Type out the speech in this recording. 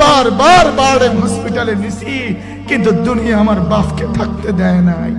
বারবার বারে হসপিটালে নিছি কিন্তু দুনিয়া আমার বাপকে থাকতে দেয় নাই।